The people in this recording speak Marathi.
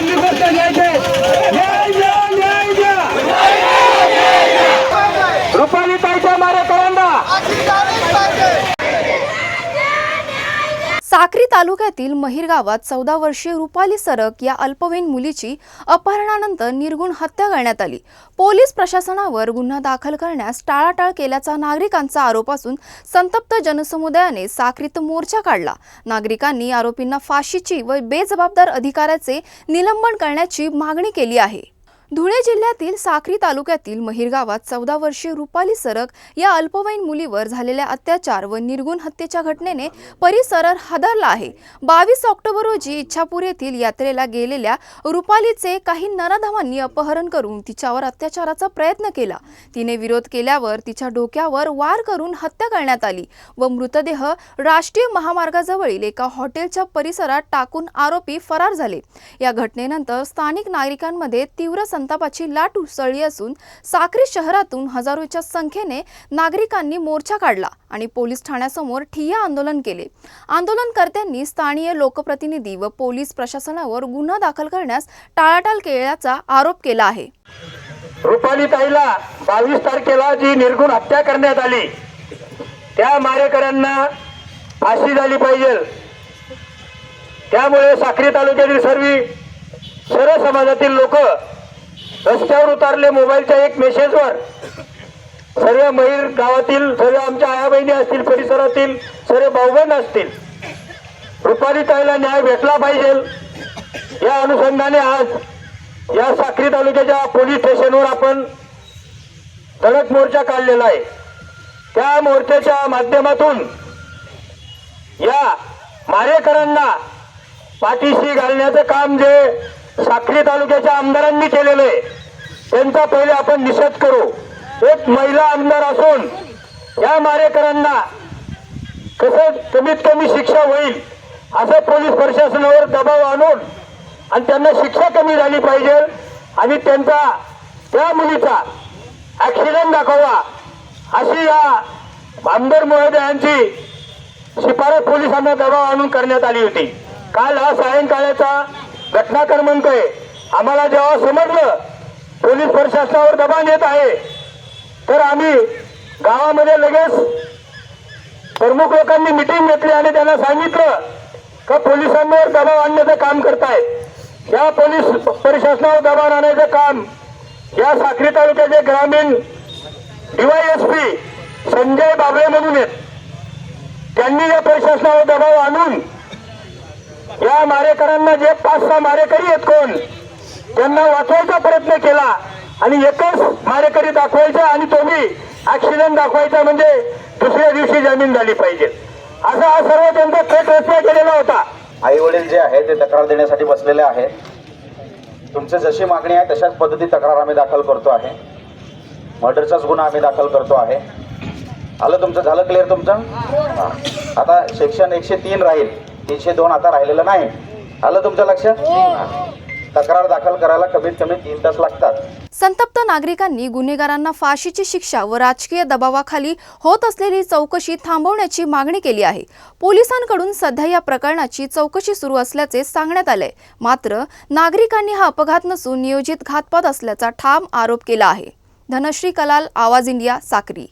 पहिली गोष्ट न्याय द्या न्याय द्या न्याय द्या रुपाली ताईच्या मारेकरांना साक्री तालुक्यातील महिर गावात चौदा वर्षीय रुपाली सरक या अल्पवयीन मुलीची अपहरणानंतर निर्गुण हत्या करण्यात आली. पोलीस प्रशासनावर गुन्हा दाखल करण्यास टाळाटाळ केल्याचा नागरिकांचा आरोप असून संतप्त जनसमुदायाने साखरीत मोर्चा काढला. नागरिकांनी आरोपींना फाशीची व बेजबाबदार अधिकाऱ्याचे निलंबन करण्याची मागणी केली आहे. धुळे जिल्ह्यातील साक्री तालुक्यातील महिर गावात चौदा वर्षीय रुपाली सरक या अल्पवयीन मुलीवर झालेल्या अत्याचार व निर्गुण हत्येच्या घटनेने परिसर हादरला आहे. बावीस ऑक्टोबर रोजी इच्छापूर येथील यात्रेला गेलेल्या रुपालीचे काही नराधमांनी अपहरण करून तिच्यावर अत्याचाराचा प्रयत्न केला. तिने विरोध केल्यावर तिच्या डोक्यावर वार करून हत्या करण्यात आली व मृतदेह राष्ट्रीय महामार्गाजवळील एका हॉटेलच्या परिसरात टाकून आरोपी फरार झाले. या घटनेनंतर स्थानिक नागरिकांमध्ये तीव्र संतापाची लाट उसळली असून साक्री शहरातून हजारोच्या संख्येने नागरिकांनी मोर्चा काढला आणि पोलीस ठाण्यासमोर ठिय्या आंदोलन केले. आंदोलनकर्त्यांनी स्थानीय लोकप्रतिनिधी व पोलीस प्रशासनावर गुन्हा दाखल करण्यास टाळाटाळ केल्याचा आरोप केला आहे. रुपाली ताईला बावीस तारखेला जी निर्गुण हत्या करण्यात आली त्या मारेकऱ्यांना फाशी झाली पाहिजे. त्यामुळे साक्री तालुक्यातील सर्व सर्व समाजातील लोक रस्त्यावर उतरले मोबाईलच्या एक मेसेजवर. सर्व महिर गावातील सर्व आमच्या आया बहिणी असतील परिसरातील सर्व भाऊबंद असतील. रुपारी ताईला न्याय भेटला पाहिजे. या अनुषंगाने आज या साक्री तालुक्याच्या पोलीस स्टेशनवर आपण धडक मोर्चा काढलेला आहे. त्या मोर्चाच्या माध्यमातून या मारेकरांना पाठीशी घालण्याचं काम जे साक्री तालुक्याच्या आमदारांनी केलेलं आहे. त्यांचा पहिले आपण निषेध करू. एक महिला आमदार असून या मारेकरांना कसं कमीत कमी शिक्षा होईल असं पोलीस प्रशासनावर दबाव आणून आणि त्यांना शिक्षा कमी झाली पाहिजे आणि त्यांचा त्या मुलीचा ऍक्सिडेंट दाखवा अशी या आमदार महोदयांची शिफारस पोलिसांना दबाव आणून करण्यात आली होती. काल हा सायंकाळाचा घटना म्हणतोय आहे. आम्हाला जेव्हा समजलं पोलीस प्रशासनावर दबाव येत आहे तर आम्ही गावामध्ये लगेच प्रमुख लोकांनी मिटिंग घेतली आणि त्यांना सांगितलं का पोलिसांवर दबाव आणण्याचं काम करतायत. या पोलीस प्रशासनावर दबाव आणण्याचं काम या साखरी तालुक्याचे ग्रामीण डीवायएसपी संजय बाबळे म्हणून आहेत. त्यांनी या प्रशासनावर दबाव आणून या मारेकरांना जे पाच सहा मारेकरी आहेत कोण त्यांना वाचवायचा प्रयत्न केला आणि एकच मारेकरी दाखवायचा आणि तो मी ऍक्सिडेंट दाखवायचा म्हणजे दुसऱ्या दिवशी जमीन झाली पाहिजे. असा हा सर्व त्यांचा थेट रचना केलेला होता. आई वडील जे आहे ते तक्रार देण्यासाठी बसलेले आहेत. तुमची जशी मागणी आहे तशाच पद्धती तक्रार आम्ही दाखल करतो आहे. मर्डरचाच गुन्हा आम्ही दाखल करतो आहे. आलं तुमचं? झालं क्लिअर तुमचं? आता सेक्शन एकशे तीन राहील. तीनशे दोन आता राहिलेलं नाही. आलं तुमच्या लक्षात तक्रार दाखल करायला कमीत कमी तीन तास लागतात. संतप्त नागरिकांनी गुन्हेगारांना फाशीची शिक्षा व राजकीय दबावाखाली होत असलेली चौकशी थांबवण्याची मागणी केली आहे. पोलिसांकडून सध्या या प्रकरणाची चौकशी सुरू असल्याचे सांगण्यात आले. मात्र नागरिकांनी हा अपघात नसून नियोजित घातपात असल्याचा ठाम आरोप केला आहे. धनश्री कलाल आवाज इंडिया साक्री.